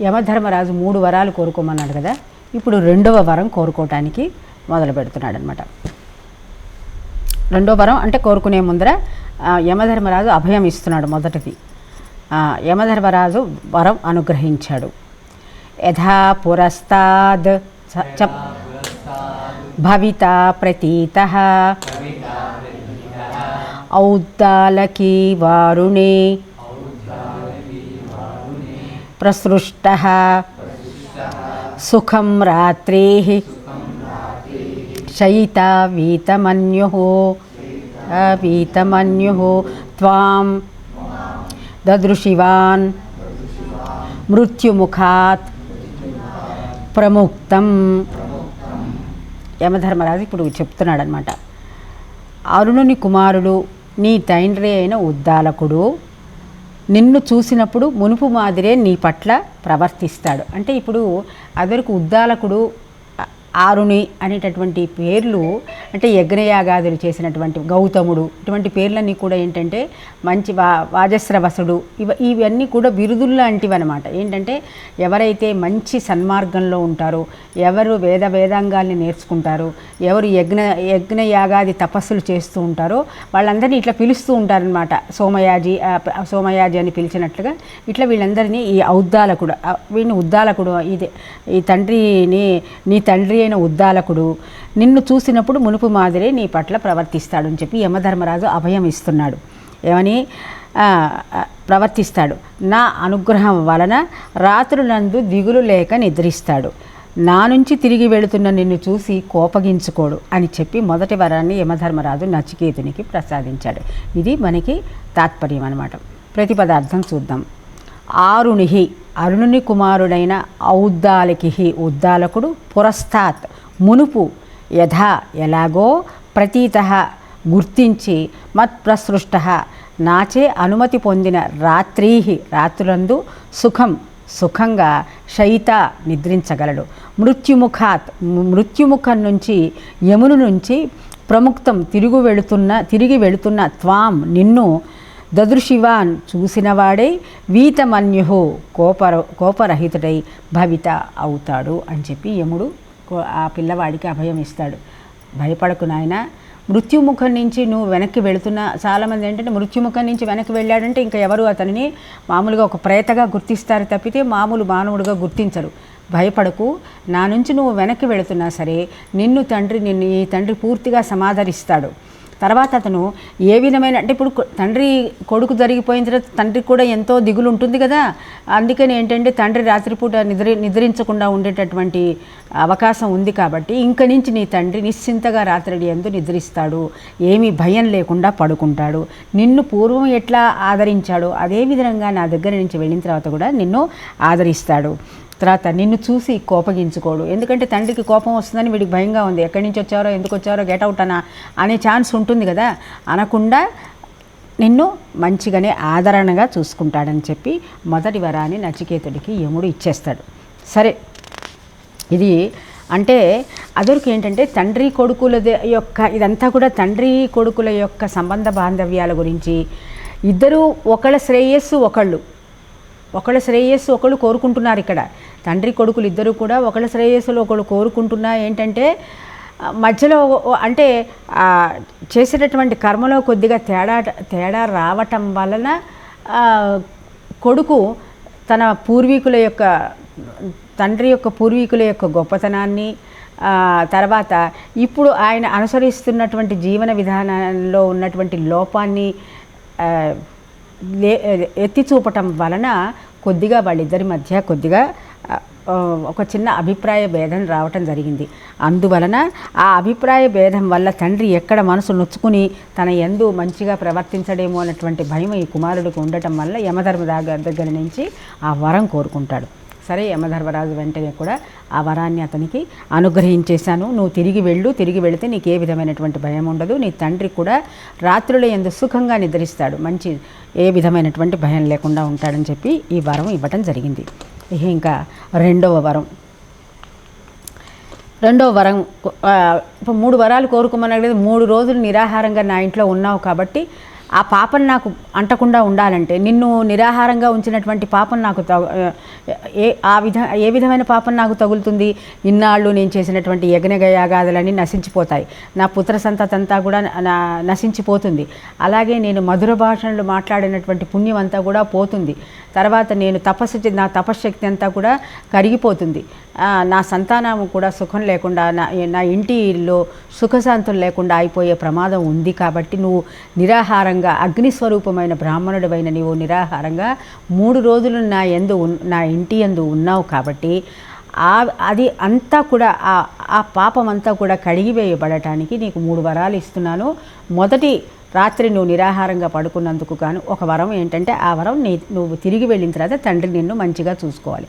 యమధర్మరాజు మూడు వరాలు కోరుకోమన్నాడు కదా. ఇప్పుడు రెండవ వరం కోరుకోవటానికి మొదలు పెడుతున్నాడు అనమాట రెండో వరం అంటే కోరుకునే ముందర యమధర్మరాజు అభయం ఇస్తున్నాడు మొదటిది. యమధర్మరాజు వరం అనుగ్రహించాడు. యథా పురస్తాద్ చ- చ- భవిత ప్రతీత. ఔద్దాలకీ వారుణే ప్రసృష్ట సుఖం రాత్రే శయితా వీతమన్యు వీతమన్యు త్వాం దదృశివాన్ మృత్యుముఖాత్ ప్రముక్తం యమధర్మరాజు ఇప్పుడు చెప్తున్నాడు అనమాట అరుణుని కుమారుడు నీ తండ్రి అయిన ఉద్దాలకుడు నిన్ను చూసినప్పుడు మునుపు మాదిరే నీ పట్ల ప్రవర్తిస్తాడు. అంటే ఇప్పుడు అదరకు ఉద్దాలకుడు ఆరుని ఆరుణి అనేటటువంటి పేర్లు అంటే యజ్ఞయాగాదులు చేసినటువంటి గౌతముడు. ఇటువంటి పేర్లన్నీ కూడా ఏంటంటే మంచి వా వాజస్రవసుడు ఇవ ఇవన్నీ కూడా బిరుదుల్లాంటివి అనమాట ఏంటంటే ఎవరైతే మంచి సన్మార్గంలో ఉంటారో ఎవరు వేద వేదాంగాల్ని నేర్చుకుంటారో ఎవరు యజ్ఞ యజ్ఞయాగాది తపస్సులు చేస్తూ ఉంటారో వాళ్ళందరినీ ఇట్లా పిలుస్తూ ఉంటారనమాట సోమయాజి సోమయాజి అని పిలిచినట్లుగా ఇట్లా వీళ్ళందరినీ ఈ ఔద్దాలకుడు ఆ, వీడిని ఉద్దాలకుడు ఇది ఈ తండ్రిని నీ తండ్రి అయిన ఉద్దాలకుడు నిన్ను చూసినప్పుడు మునుపు మాదిరే నీ పట్ల ప్రవర్తిస్తాడు అని చెప్పి యమధర్మరాజు అభయం ఇస్తున్నాడు. ఏమని? ప్రవర్తిస్తాడు. నా అనుగ్రహం వలన రాత్రులందు దిగులు లేక నిద్రిస్తాడు. నా నుంచి తిరిగి వెళుతున్న నిన్ను చూసి కోపగించుకోడు అని చెప్పి మొదటి వరాన్ని యమధర్మరాజు నచికేతునికి ప్రసాదించాడు. ఇది మనకి తాత్పర్యం అనమాట ప్రతిపదార్థం చూద్దాం. ఆరుణిహి అరుణుని కుమారుడైన ఔద్దాలకిహి ఉద్దాలకుడు పురస్తాత్ మునుపు యథా ఎలాగో ప్రతీత గుర్తించి మత్ప్రసృష్ట నాచే అనుమతి పొందిన రాత్రీ రాత్రులందు సుఖం సుఖంగా శయిత నిద్రించగలడు. మృత్యుముఖాత్ మృత్యుముఖం నుంచి యమును నుంచి ప్రముక్తం తిరుగు వెళుతున్న తిరిగి వెళుతున్న త్వాం నిన్ను దదృశివాన్ చూసినవాడై వీతమన్యుహు కోపర కోపరహితుడై భవిత అవుతాడు అని చెప్పి యముడు కో- ఆ పిల్లవాడికి అభయం ఇస్తాడు. భయపడకు నాయన. మృత్యుముఖం నుంచి నువ్వు వెనక్కి వెళుతున్న చాలామంది ఏంటంటే మృత్యుముఖం నుంచి వెనక్కి వెళ్ళాడంటే ఇంకా ఎవరు అతనిని మామూలుగా ఒక ప్రేతగా గుర్తిస్తారు తప్పితే మామూలు మానవుడిగా గుర్తించరు. భయపడకు. నా నుంచి నువ్వు వెనక్కి వెళుతున్నా సరే నిన్ను తండ్రి నిన్ను ఈ తండ్రి పూర్తిగా సమాధరిస్తాడు తర్వాత అతను ఏ విధమైన అంటే ఇప్పుడు తండ్రి కొడుకు జరిగిపోయిన తర్వాత తండ్రికి కూడా ఎంతో దిగులు ఉంటుంది కదా. అందుకని ఏంటంటే తండ్రి రాత్రిపూట నిద్ర నిద్రించకుండా ఉండేటటువంటి అవకాశం ఉంది కాబట్టి ఇంక నుంచి నీ తండ్రి నిశ్చింతగా రాత్రి ఎందు నిద్రిస్తాడు. ఏమీ భయం లేకుండా పడుకుంటాడు. నిన్ను పూర్వం ఎట్లా ఆదరించాడో అదే విధంగా నా దగ్గర నుంచి వెళ్ళిన తర్వాత కూడా నిన్ను ఆదరిస్తాడు. తర్వాత నిన్ను చూసి కోపగించుకోడు. ఎందుకంటే తండ్రికి కోపం వస్తుందని వీడికి భయంగా ఉంది. ఎక్కడి నుంచి వచ్చారో ఎందుకు వచ్చారో గెట్ అవుట్ అనా అనే ఛాన్స్ ఉంటుంది కదా. అనకుండా నిన్ను మంచిగానే ఆదరణగా చూసుకుంటాడని చెప్పి మొదటి వరాన్ని నచికేతుడికి యముడు ఇచ్చేస్తాడు. సరే ఇది అంటే అదొరకు ఏంటంటే తండ్రి కొడుకుల ద- యొక్క ఇదంతా కూడా తండ్రి కొడుకుల యొక్క సంబంధ బాంధవ్యాల గురించి ఇద్దరు ఒకళ్ళ శ్రేయస్సు ఒకళ్ళు. ఒకళ్ళ శ్రేయస్సు ఒకళ్ళు కోరుకుంటున్నారు ఇక్కడ. తండ్రి కొడుకులు ఇద్దరు కూడా ఒకళ్ళ శ్రేయస్సులు ఒకళ్ళు కోరుకుంటున్నా ఏంటంటే మధ్యలో అంటే చేసేటటువంటి కర్మలో కొద్దిగా తేడా తేడా రావటం వలన కొడుకు తన పూర్వీకుల యొక్క తండ్రి యొక్క పూర్వీకుల యొక్క గొప్పతనాన్ని తర్వాత ఇప్పుడు ఆయన అనుసరిస్తున్నటువంటి జీవన విధానంలో ఉన్నటువంటి లోపాన్ని ఎత్తి చూపటం వలన కొద్దిగా వాళ్ళిద్దరి మధ్య కొద్దిగా ఒక చిన్న అభిప్రాయ భేదం రావటం జరిగింది. అందువలన ఆ అభిప్రాయ భేదం వల్ల తండ్రి ఎక్కడ మనసు నొచ్చుకుని తన ఎందు మంచిగా ప్రవర్తించడేమో అన్నటువంటి భయం ఈ కుమారుడికి ఉండటం వల్ల యమధర్మ దగ్గర దగ్గర నుంచి ఆ వరం కోరుకుంటాడు. సరే యమధర్మరాజు వెంటనే కూడా ఆ వరాన్ని అతనికి అనుగ్రహించేశాను. నువ్వు తిరిగి వెళ్ళు తిరిగి వెళితే నీకు ఏ విధమైనటువంటి భయం ఉండదు. నీ తండ్రి కూడా రాత్రులు ఎందు సుఖంగా నిద్రిస్తాడు. మంచి ఏ విధమైనటువంటి భయం లేకుండా ఉంటాడని చెప్పి ఈ వరం ఇవ్వటం జరిగింది. ఇంకా రెండవ వరం. రెండవ వరం ఇప్పుడు మూడు వరాలు కోరుకోమని మూడు రోజులు నిరాహారంగా నా ఇంట్లో ఉన్నావు కాబట్టి ఆ పాపం నాకు అంటకుండా ఉండాలంటే నిన్ను నిరాహారంగా ఉంచినటువంటి పాపం నాకు తగు ఏ ఆ విధ ఏ విధమైన పాపం నాకు తగులుతుంది? ఇన్నాళ్ళు నేను చేసినటువంటి యజ్ఞగయాగాదులన్నీ నశించిపోతాయి. నా పుత్ర సంతతంతా కూడా నా నశించిపోతుంది. అలాగే నేను మధుర భాషలు మాట్లాడినటువంటి పుణ్యం అంతా కూడా పోతుంది. తర్వాత నేను తపస్సు నా తపశ్శక్తి అంతా కూడా కరిగిపోతుంది. నా సంతానం కూడా సుఖం లేకుండా నా నా ఇంటిలో సుఖశాంతులు లేకుండా అయిపోయే ప్రమాదం ఉంది కాబట్టి నువ్వు నిరాహారంగా అగ్నిస్వరూపమైన బ్రాహ్మణుడివైన నీవు నిరాహారంగా మూడు రోజులు నా ఎందు నా ఇంటి ఎందు ఉన్నావు కాబట్టి ఆ అది అంతా కూడా ఆ ఆ పాపం అంతా కూడా కడిగివేయబడటానికి నీకు మూడు వరాలు ఇస్తున్నాను. మొదటి రాత్రి నువ్వు నిరాహారంగా పడుకున్నందుకు గాను ఒక వరం ఏంటంటే ఆ వరం నీ నువ్వు తిరిగి వెళ్ళిన తర్వాత తండ్రి నిన్ను మంచిగా చూసుకోవాలి.